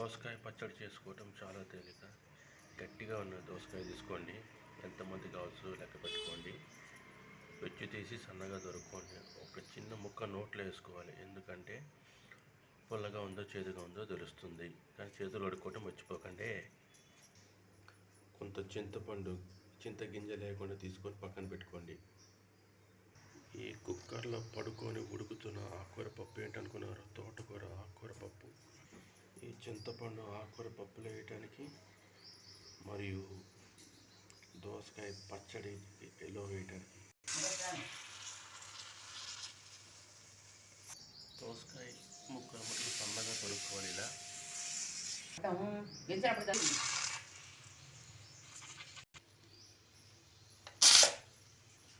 దోసకాయ పచ్చడి చేసుకోవటం చాలా తేలిక. గట్టిగా ఉన్న దోసకాయ తీసుకోండి. ఎంతమంది కావచ్చు లెక్క పెట్టుకోండి. వెచ్చి తీసి సన్నగా దొరుకుకోండి ఒక చిన్న ముక్క నోట్లో వేసుకోవాలి. ఎందుకంటే పుల్లగా ఉందో చేదుగా ఉందో తెలుస్తుంది. కానీ చేతులు కడుక్కోవటం మర్చిపోకండి. కొంత చింతపండు చింతగింజ లేకుండా తీసుకొని పక్కన పెట్టుకోండి. ఈ కుక్కర్లో పడుకొని ఉడుకుతున్న ఆకుకూర పప్పు ఏంటనుకున్నారు తోటకూర ఆకుకూర పప్పు ఈ చింతపండు ఆకుకూర పప్పులు వేయటానికి మరియు దోసకాయ పచ్చడి ఎలో వేయటానికి. దోసకాయ ముక్క ముక్కలు సన్నగా కొనుక్కోవాలి ఇలా. గెలిచినప్పుడు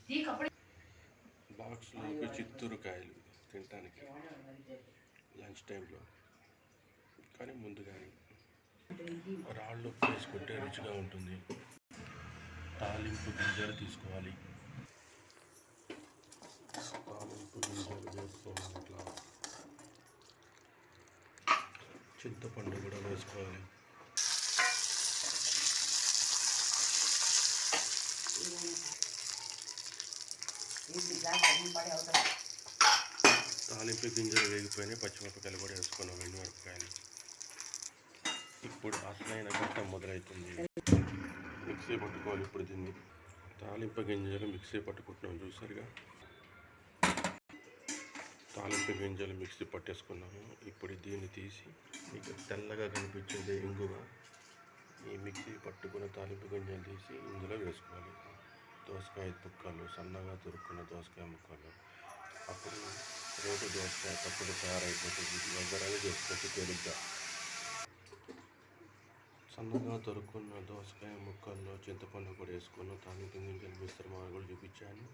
తీ కప్పుడు బాక్స్లోకి చిత్తూరు కాయలు తినటానికి. లంచ్ టైంలో. కానీ ముందుగానే రాళ్ళు వేసుకుంటే రుచిగా ఉంటుంది. తాలింపు గింజలు తీసుకోవాలి. తాలింపు గింజలు వేసుకోవాలి అట్లా. చింతపండు కూడా వేసుకోవాలి. తాలింపు గింజలు వేగిపోయినాయి పచ్చిమిరపకాయలు కూడా వేసుకున్నాం ఎండుమిరపకాయలు. ఇప్పుడు అసలైన ఘట్టం మొదలవుతుంది మిక్సీ పట్టుకోవాలి ఇప్పుడు దీన్ని. తాలింప గింజలు మిక్సీ పట్టుకుంటున్నాం చూసారుగా? తాలింప గింజలు మిక్సీ పట్టేసుకున్నాము. ఇప్పుడు దీన్ని తీసి మీకు తెల్లగా కనిపించేది ఇంగువ. ఈ మిక్సీ పట్టుకున్న తాలింపు గింజలు తీసి ఇందులో వేసుకోవాలి. దోసకాయ తుక్కలు సన్నగా తురుక్కున్న దోసకాయ ముక్కలు. అప్పుడు రోటి దోసకాయ తప్పుడు తయారైపోతుంది. వగరాలు చేసుకోవచ్చు తేలిగ్గా సన్నగా దొరుకున్న దోసకాయ ముక్కల్లో చింతపండు కూడా వేసుకున్న తాలింపు గింజలు మిశ్రమాలు కూడా చూపించాను.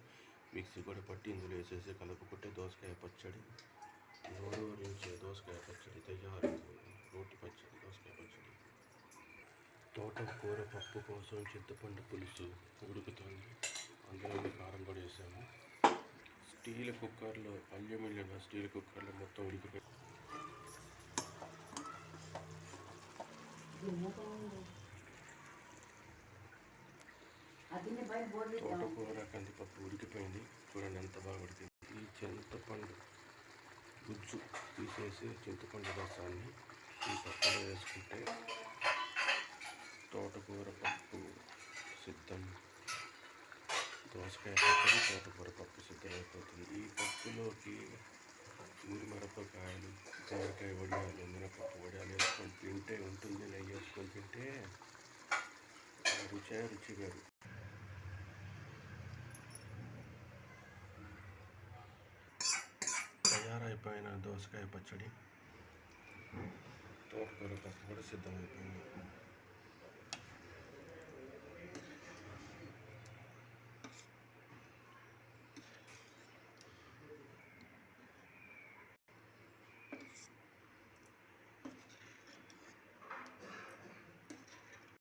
మిక్సీ కూడా పట్టి ఇందులో వేసేసి కలుపుకుంటే దోసకాయ పచ్చడి. నోరూరించే దోసకాయ పచ్చడి తయారు రోటి పచ్చడి దోసకాయ పచ్చడి. తోటకూర పప్పు కోసం చింతపండు పులుసు ఉడుకుతుంది. అందులో కారం కూడా వేసాము స్టీల్ కుక్కర్లో అల్యూమినియం స్టీల్ కుక్కర్లో మొత్తం ఉడికిపోయి తోటకూర కందిపప్పు ఉడికిపోయింది. చూడండి ఎంత బాగా ఉడికింది. ఈ చింతపండు గుజ్జు తీసేసి చింతపండు రసాన్ని ఈ పప్పులో వేసుకుంటే తోటకూర పప్పు సిద్ధం. దోసకాయ పప్పు తోటకూర పప్పు సిద్ధమైపోతుంది. ఈ పప్పులోకి మిరపకాయలు బీరకాయ వడియాలు ఆ రుచి తయారైపోయిన దోసకాయ పచ్చడి. తోటకూర పప్పు కూడా సిద్ధమైపోయింది.